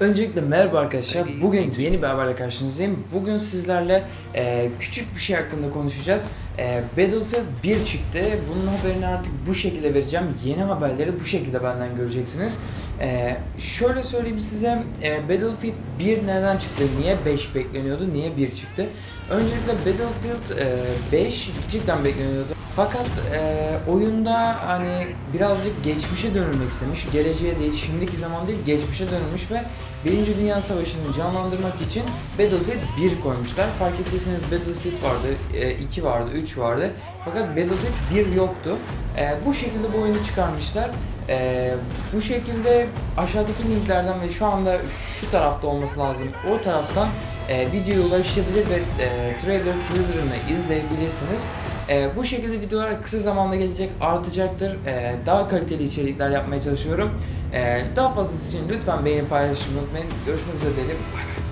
Öncelikle merhaba arkadaşlar. Bugün yeni bir haberle karşınızdayım. Bugün sizlerle e, küçük bir şey hakkında konuşacağız. E, Battlefield 1 çıktı. Bunun haberini artık bu şekilde vereceğim. Yeni haberleri bu şekilde benden göreceksiniz. E, şöyle söyleyeyim size. E, Battlefield 1 neden çıktı? Niye 5 bekleniyordu? Niye 1 çıktı? Öncelikle Battlefield e, 5 cidden bekleniyordu. Fakat e, oyunda hani birazcık geçmişe dönülmek istemiş. Geleceğe değil, şimdiki zaman değil, geçmişe dönülmüş ve Birinci Dünya Savaşı'nı canlandırmak için Battlefield 1 koymuşlar. Fark ettiyseniz Battlefield vardı, 2 vardı, 3 vardı. Fakat Battlefield 1 yoktu. E, bu şekilde bu oyunu çıkarmışlar. E, bu şekilde aşağıdaki linklerden ve şu anda şu tarafta olması lazım. O taraftan e, videoya ulaşabilir ve e, trailer teaserını izleyebilirsiniz. E, bu şekilde videolar kısa zamanda gelecek, artacaktır. E, daha kaliteli içerikler yapmaya çalışıyorum. E, daha fazlası için lütfen beğeni paylaşmayı unutmayın. Görüşmek üzere diyelim. Bay bay.